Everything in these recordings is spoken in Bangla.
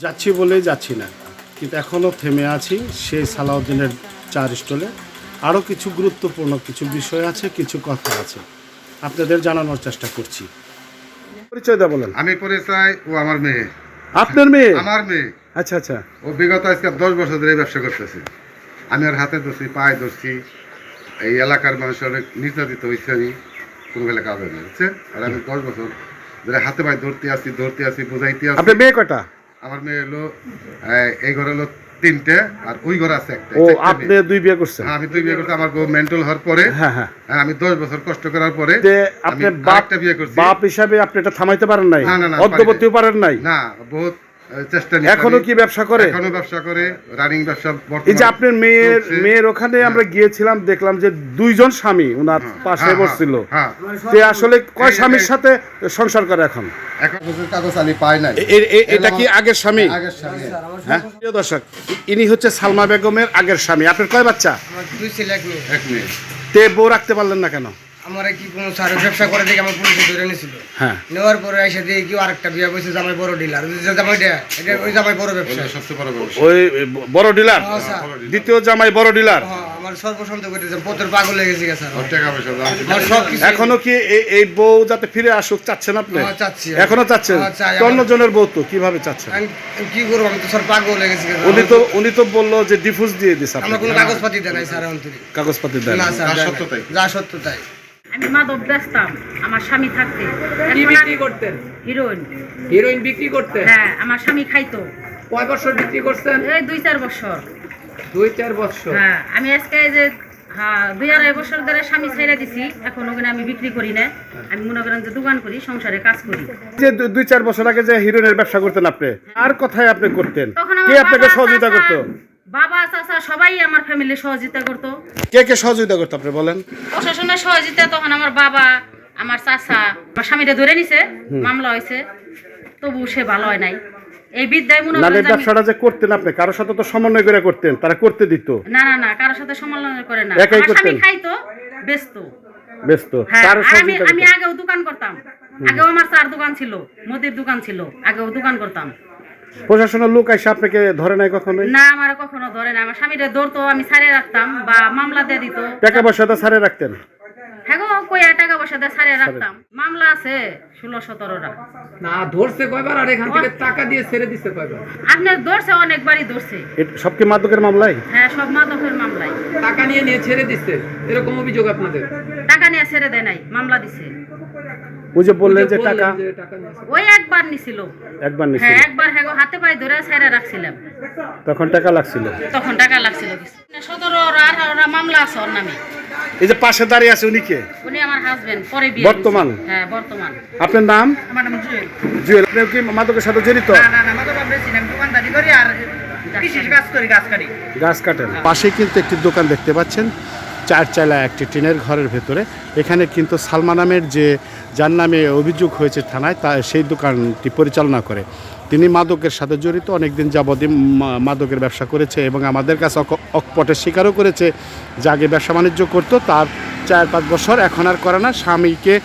যাচ্ছি বলে যাচ্ছি না। কিন্তু এখনও থেমে আছি সেই সালাউদ্দিনের চার স্টলে। আরও কিছু গুরুত্বপূর্ণ কিছু বিষয় আছে কিছু কথা আছে। আপনাদের জানানোর চেষ্টা করছি। পরিচয় দা বলেন। আমি পরিচয় ও আমার মেয়ে। আপনার মেয়ে? আমার মেয়ে। আচ্ছা আচ্ছা। ও বিগত আজকে দশ বছর ধরে ব্যবসা করতেছে। আমি আর হাতে ধরছি পায়ে ধরছি। এই এলাকার মানুষ অনেক নির্যাতিত হয়েছে আমি। কোনো বেলা কাজ হয় বুঝছে আর আমি দশ বছর ধরে হাতে পায়ে ধরতে আসি ধরতে আসি বুঝাইতে আসি আপনার মেয়ে কয়টা? আমার মেয়ে হলো এই ঘরে হলো তিনটে আর ওই ঘরে আছে একটা। ও আপনি দুই বিয়ে করছেন? হ্যাঁ, আমি দুই বিয়ে করছি আমার মেন্টাল হওয়ার পরে। হ্যাঁ হ্যাঁ। হ্যাঁ, আমি দশ বছর কষ্ট করার পরে আপনি বাপটা বিয়ে করছি। বাপ হিসাবে আপনি এটা থামাইতে পারেন নাই? না, না, না, অদ্যবর্তীও পারেন নাই? না বহুত চেষ্টা এখনও কি ব্যবসা করে? এখনও ব্যবসা করে রানিং ব্যবসা এই যে আপনার মেয়ের মেয়ের ওখানে আমরা গিয়েছিলাম দেখলাম যে দুইজন স্বামী ওনার পাশে হ্যাঁ, বসছিল। হ্যাঁ। তে আসলে কয় স্বামীর সাথে সংসার করে এখন? কাগজ এটা কি আগের স্বামী? আগের হ্যাঁ। প্রিয় দর্শক ইনি হচ্ছে সালমা বেগমের আগের স্বামী। আপনার কয় বাচ্চা? দুই ছেলে এক মেয়ে। তে বউ রাখতে পারলেন না কেন? আমার কি কোনো সার ব্যবসা করে দেখে আমার পুলিশে ধরে নিয়েছিল হ্যাঁ। নেওয়ার পরে এসে দিয়ে কেউ আরেকটা বিয়ে বসে জামাই বড় ডিলার। জামাইটা এটা ওই জামাই বড় ব্যবসা সবচেয়ে বড় ব্যবসা ওই বড় ডিলার? হ্যাঁ, দ্বিতীয় জামাই বড় ডিলার? হ্যাঁ, আমার সর্বসন্ত করতেছে পথের পাগল লেগে গেছে স্যার। টাকা পয়সা আমার সব কিছু এখনও কি এই- এই বউ যাতে ফিরে আসুক চাচ্ছেন আপনি? হ্যাঁ, চাচ্ছি। এখনও চাচ্ছেন? হ্যাঁ, অন্য জনের বউ তো কীভাবে চাচ্ছেন? কি করব? আমি তো স্যার পাগল লেগে গেছি উনি তো উনি তো বলল যে ডিফুজ দিয়ে দিস আমার কোনো কাগজপাতি দেয় নাই স্যার অন্তরি। কাগজপাতি দেন না স্যার যা দেয় সত্য তাই। যা সত্য তাই। আমি মাদক বেচতাম আমার স্বামী থাকতে। কি বিক্রি করতেন? হিরোইন। হিরোইন বিক্রি করতেন? হ্যাঁ আমার স্বামী খাইতো। কয় বছর বিক্রি করছেন? এই দুই চার বছর। দুই চার বছর। হ্যাঁ আমি আজকে যে হ্যাঁ দুই আড়াই বছর ধরে স্বামী ছেড়ে দিছি এখন ওখানে আমি বিক্রি করি না। আমি মনে করেন যে দোকান করি সংসারে কাজ করি। যে দুই চার বছর আগে যে হিরোইনের ব্যবসা করতেন আপনি আর কথায় আপনি করতেন? কে আপনাকে সহযোগিতা করতো? বাবা চাচা সবাই আমার ফ্যামিলি সহযোগিতা করতো। কে কে সহযোগিতা করতো আপনি বলেন? প্রশাসনের সহযোগিতা তখন আমার বাবা আমার চাচা আমার স্বামীরে ধরে নিছে মামলা হয়েছে। তবু সে ভালো হয় নাই। এই বিদ্যায় মনে না করেন এই যে আমি- ব্যবসাটা যে করতেন আপনি কারোর সাথে তো সমন্বয় করে করতেন তারা করতে দিত। না না না কারোর সাথে সমালোচনা করে না। একাই আমার স্বামী করতেন? খাইতো ব্যস্ত। ব্যস্ত? হ্যাঁ কারও আমি সহযোগিতা আমি করতেন? আগেও দোকান করতাম। আগেও আমার চার দোকান ছিল মুদির দোকান ছিল আগেও দোকান করতাম। প্রশাসনের লোক এসে আপনাকে ধরে নাই কখনোই? না আমার কখনো ধরে না আমার স্বামীরে ধরতো আমি ছাড়িয়ে রাখতাম বা মামলা দিয়ে দিত। টাকা পয়সা তো ছাড়ে রাখতেন? হ্যাঁ গো কইয়া টাকা পয়সা দিয়ে ছাড়িয়ে রাখতাম। মামলা আছে ষোলো সতেরোটা। না ধরছে কয়বার আর এখান থেকে টাকা দিয়ে ছেড়ে দিচ্ছে কয়বার? আপনার ধরছে অনেকবারই ধরছে। এটা সব কি মাদকের মামলায়? হ্যাঁ সব মাদকের মামলায়। টাকা নিয়ে নিয়ে ছেড়ে দিচ্ছে এরকম অভিযোগ আপনাদের? টাকা নিয়ে ছেড়ে দেয় নাই মামলা দিছে। ওই যে বললেন যে টাকা। ওই একবার নিছিল। একবার নিছিল। হ্যাঁ একবার হ্যাঁ গো, হাতে পায়ে ধরে ছেড়ে রাখছিলাম। তখন টাকা লাগছিল? তখন টাকা লাগছিল কিছু। সতেরো আর মামলা আছে ওর নামে। এই যে পাশে দাঁড়িয়ে আছে উনি কে? উনি আমার হাজবেন্ড পরে বিয়ে বর্তমান? হ্যাঁ বর্তমান। আপনার নাম? আমার নাম জুয়েল। জুয়েল আপনি কি মাদকের সাথে জড়িত? না না না না দোকানদারি করি আর কৃষি কাজ করি গাছ কাটি। গাছ কাটেন। পাশে কিন্তু একটি দোকান দেখতে পাচ্ছেন। চার চালা একটি টিনের ঘরের ভেতরে। এখানে কিন্তু সালমা নামের যে যার নামে অভিযোগ হয়েছে থানায়, তা সেই দোকানটি পরিচালনা করে। তিনি মাদকের সাথে জড়িত, অনেকদিন যাবতীয় মাদকের ব্যবসা করেছে এবং আমাদের কাছে অক- অকপটের স্বীকারও করেছে। যে আগে ব্যবসা বাণিজ্য করতো, তার চার পাঁচ বছর এখন আর করে না। স্বামীকে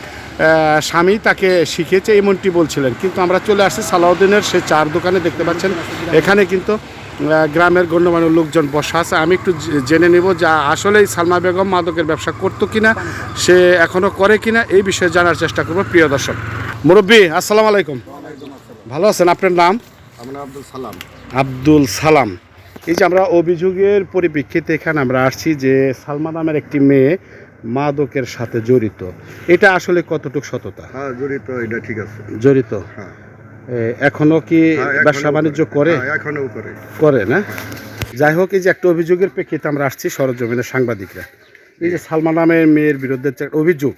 স্বামী তাকে শিখিয়েছে, এমনটি বলছিলেন। কিন্তু আমরা চলে আসছি সালাউদ্দিনের, সে চার দোকানে দেখতে পাচ্ছেন। এখানে কিন্তু গ্রামের গণ্যমান্য লোকজন বসা আছে। আমি একটু জেনে নেব যে আসলেই সালমা বেগম মাদকের ব্যবসা করতো কিনা সে এখনও করে কিনা এই বিষয়ে জানার চেষ্টা করব প্রিয় দর্শক। মুরব্বী আসসালামু আলাইকুম। ভালো আছেন? আপনার নাম? আমার আব্দুল সালাম। আব্দুল সালাম। এই যে আমরা অভিযোগের পরিপ্রেক্ষিতে এখানে আমরা আসছি যে সালমা নামের একটি মেয়ে মাদকের সাথে জড়িত। এটা আসলে কতটুকু সততা? হ্যাঁ জড়িত এটা ঠিক আছে। জড়িত? হ্যাঁ। এখনও কি ব্যবসা বাণিজ্য করে? হ্যাঁ, এখনও করে। করে না? যাই হোক এই যে একটা অভিযোগের প্রেক্ষিতে আমরা আসছি সরজমিনের সাংবাদিকরা। এই যে সালমা নামের মেয়ের বিরুদ্ধে যে অভিযোগ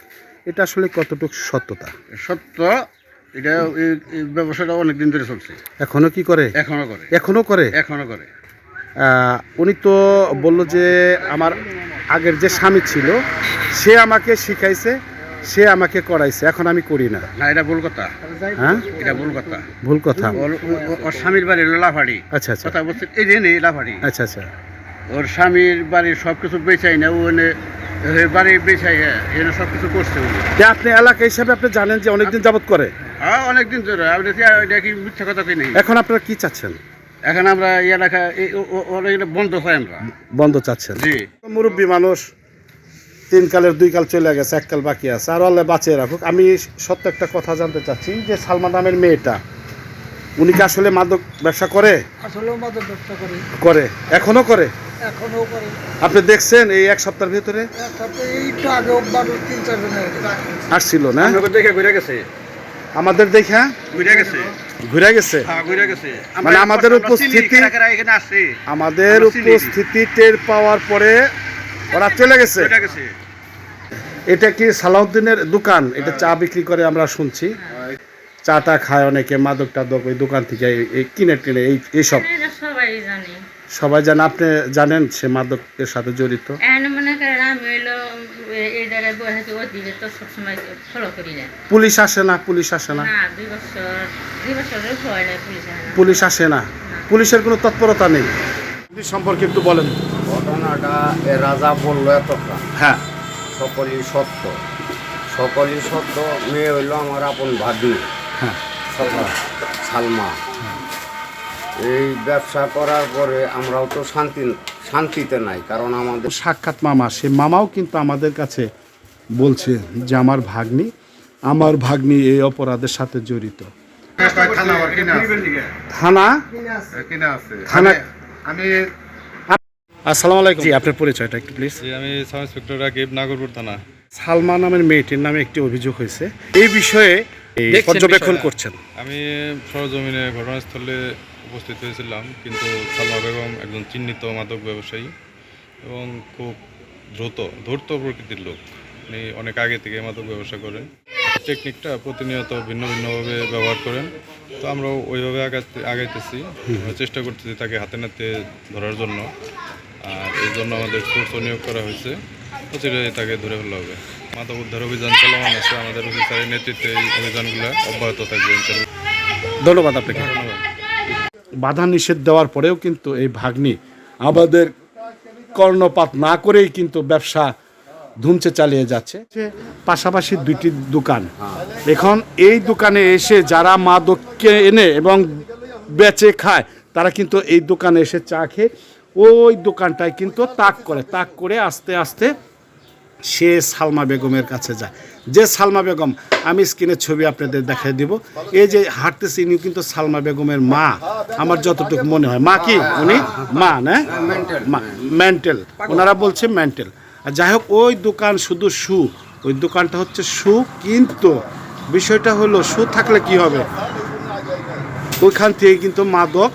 এটা আসলে কতটুকু সত্যতা? সত্য এটা এই ব্যবসাটা অনেক দিন ধরে চলছে। এখনও কি করে? এখনও করে। এখনও করে? এখনও করে। উনি তো বলল যে আমার আগের যে স্বামী ছিল সে আমাকে শিখাইছে সে আমাকে করাইছে। এখন আমি করি না। না এটা ভুল কথা। হ্যাঁ? এটা ভুল কথা। ভুল কথা। ওর স্বামীর বাড়ি লাফাড়ি। আচ্ছা আচ্ছা। কথা বলছে এই যে নেই লাফাড়ি। আচ্ছা আচ্ছা। ওর স্বামীর বাড়ির সব কিছু বেচাই না ও এনে বাড়ি বেছাই হ্যাঁ এখানে সব কিছু করছে যে আপনি এলাকা হিসাবে আপনি জানেন যে অনেকদিন যাবত করে। হ্যাঁ অনেকদিন ধরে। দেখি এটা কি মিথ্যা কথা কি নেই। এখন আপনারা কি চাচ্ছেন? এখন আমরা এই এলাকা বন্ধ হয় আমরা। বন্ধ চাচ্ছেন। জি। মুরব্বী মানুষ তিন কালের দুই কাল চলে গেছে এক কাল বাকি আছে। আর আল্লাহ বাঁচিয়ে রাখুক। আমি সত্য একটা কথা জানতে চাচ্ছি যে সালমান নামের মেয়েটা উনি কি আসলে মাদক ব্যবসা করে? আসলেও মাদক ব্যবসা করি। করে। এখনও করে? এখনও করি। আপনি দেখছেন এই এক সপ্তাহের ভিতরে? তাতে আগে বারো তিন চার আসছিল না? দেখে ঘুরে গেছে। আমাদের দেখা? ঘুরে গেছে। ঘুরে গেছে? হ্যাঁ ঘুরে গেছে। মানে আমাদের উপস্থিতি- আমাদের উপস্থিতি টের পাওয়ার পরে ওরা চলে গেছে। এটা কি সালাউদ্দিনের দোকান? এটা চা বিক্রি করে আমরা শুনছি। চাটা খায় অনেকে মাদক টাদক ওই দোকান থেকে এই- এই কিনে টিনে এই এইসব। সবাই জানে। আপনি জানেন সে মাদকের সাথে জড়িত? মনে পুলিশ আসে না? পুলিশ আসে না? পুলিশ আসে না। পুলিশ আসে না। পুলিশের কোনো তৎপরতা নেই? সম্পর্কে একটু বলেন। রাজা বলল এতটা। হ্যাঁ। সকলই সত্য। সকলই সত্য মেয়ে হইল আমার আপন ভাগ্নি। হ্যাঁ। সালমা। এই ব্যবসা করার পরে আমরাও তো শান্তি শান্তিতে নাই কারণ আমাদের সাক্ষাৎ মামা সে মামাও কিন্তু আমাদের কাছে বলছে যে আমার ভাগ্নি আমার ভাগ্নি এই অপরাধের সাথে জড়িত। থানা থানা- আমি আসসালামু আলাইকুম। জি আপনার পরিচয়টা একটু প্লিজ জি আমি সাব ইন্সপেক্টর রাকিব নাগরপুর থানা। সালমা নামের মেয়েটির নামে একটি অভিযোগ হয়েছে। এই বিষয়ে পর্যবেক্ষণ করছেন। আমি সরজমিনে ঘটনাস্থলে উপস্থিত হয়েছিলাম কিন্তু সালমা বেগম একজন চিহ্নিত মাদক ব্যবসায়ী এবং খুব দ্রুত ধূর্ত প্রকৃতির লোক। উনি অনেক আগে থেকে মাদক ব্যবসা করেন। টেকনিকটা প্রতিনিয়ত ভিন্ন ভিন্নভাবে ব্যবহার করেন। তো আমরাও ওইভাবে আগাতে আগাইতেছি। চেষ্টা করতেছি তাকে হাতে নাতে ধরার জন্য। আর এই জন্য আমাদের সোর্স নিয়োগ করা হয়েছে। অচিরে তাকে ধরে ফেলা হবে। মাদক উদ্ধার অভিযান চলমান আছে। আমাদের অফিসারের নেতৃত্বে এই অভিযানগুলো অব্যাহত থাকবে ধন্যবাদ আপনাকে। বাধা নিষেধ দেওয়ার পরেও কিন্তু এই ভাগ্নি আমাদের কর্ণপাত না করেই কিন্তু ব্যবসা ধুমচে চালিয়ে যাচ্ছে। পাশাপাশি দুইটি দোকান। এখন এই দোকানে এসে যারা মাদককে এনে এবং বেচে খায় তারা কিন্তু এই দোকানে এসে চা খেয়ে ওই দোকানটায় কিন্তু তাক করে তাক করে আস্তে আস্তে সে সালমা বেগমের কাছে যায়। যে সালমা বেগম, আমি স্ক্রিনের ছবি আপনাদের দেখাই দিব। এই যে হাঁটতেছে ইনি কিন্তু সালমা বেগমের মা। আমার যতটুকু মনে হয়। মা কি? উনি মা, না? মেন্টাল। ওনারা বলছে মেন্টাল। আর যাই হোক, ওই দোকান শুধু শু। ওই দোকানটা হচ্ছে শু, কিন্তু বিষয়টা হলো, শু থাকলে কি হবে? ওইখান থেকে কিন্তু মাদক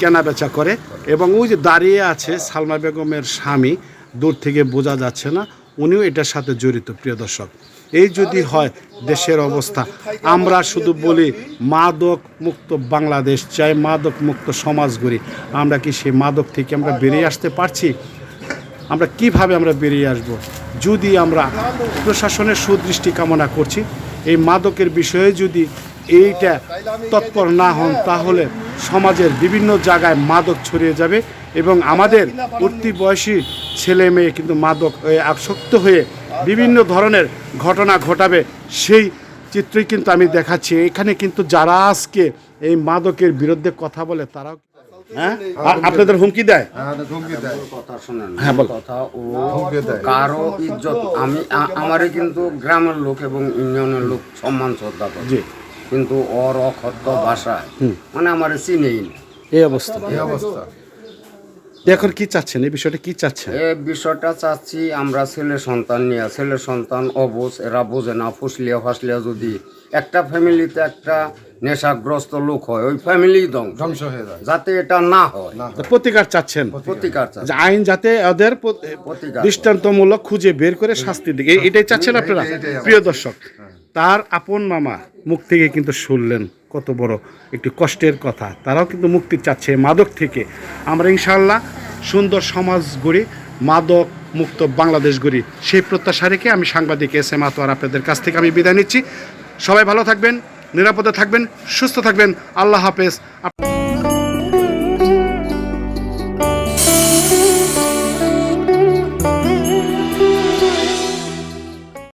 কেনা বেচা করে এবং ওই যে দাঁড়িয়ে আছে সালমা বেগমের স্বামী, দূর থেকে বোঝা যাচ্ছে না, উনিও এটার সাথে জড়িত, প্রিয় দর্শক। এই যদি হয় দেশের অবস্থা, আমরা শুধু বলি মাদক মুক্ত বাংলাদেশ, চাই মাদক মুক্ত সমাজ গড়ি। আমরা কি সেই মাদক থেকে আমরা বেরিয়ে আসতে পারছি? আমরা কীভাবে আমরা বেরিয়ে আসব? যদি আমরা প্রশাসনের সুদৃষ্টি কামনা করছি, এই মাদকের বিষয়ে যদি এইটা তৎপর না হন, তাহলে সমাজের বিভিন্ন জায়গায় মাদক ছড়িয়ে যাবে এবং আমাদের উঠতি বয়সী ছেলে মেয়ে কিন্তু মাদক আসক্ত হয়ে বিভিন্ন ধরনের ঘটনা ঘটাবে। সেই চিত্রই কিন্তু আমি দেখাচ্ছি। এখানে কিন্তু যারা আজকে এই মাদকের বিরুদ্ধে কথা বলে তারাও হ্যাঁ? আপনাদের হুমকি দেয়? কথা শোনেন হ্যাঁ, কথা ও কারও ইজ্জত আমি আমারই কিন্তু গ্রামের লোক এবং ইউনিয়নের লোক সম্মান শ্রদ্ধা করে। কিন্তু অর অক্ষত ভাষায়। মানে আমার চিনেই না। এই অবস্থা। এই অবস্থা। এখন কি চাচ্ছেন? এই বিষয়টা কি চাচ্ছেন? এ বিষয়টা চাচ্ছি আমরা ছেলে সন্তান নিয়ে ছেলে সন্তান অবুজ এরা বোঝে না ফুসলিয়া ফাসলিয়া যদি একটা ফ্যামিলিতে একটা নেশাগ্রস্ত লোক হয় ওই ফ্যামিলি ধ্বংস। হয়ে যায়। যাতে এটা না হয়। প্রতিকার চাচ্ছেন? প্রতিকার। আইন যাতে ওদের দৃষ্টান্তমূলক খুঁজে বের করে শাস্তি দিকে। এটাই চাচ্ছেন আপনারা? প্রিয় দর্শক। তার আপন মামা মুখ থেকে কিন্তু শুনলেন কত বড় একটি কষ্টের কথা। তারাও কিন্তু মুক্তি চাচ্ছে মাদক থেকে। আমরা ইনশাল্লাহ সুন্দর সমাজ গড়ি, মাদক মুক্ত বাংলাদেশ গড়ি। সেই প্রত্যাশা রেখে আমি সাংবাদিক এস এম আতোয়ার আপনাদের কাছ থেকে আমি বিদায় নিচ্ছি। সবাই ভালো থাকবেন, নিরাপদে থাকবেন, সুস্থ থাকবেন। আল্লাহ হাফেজ।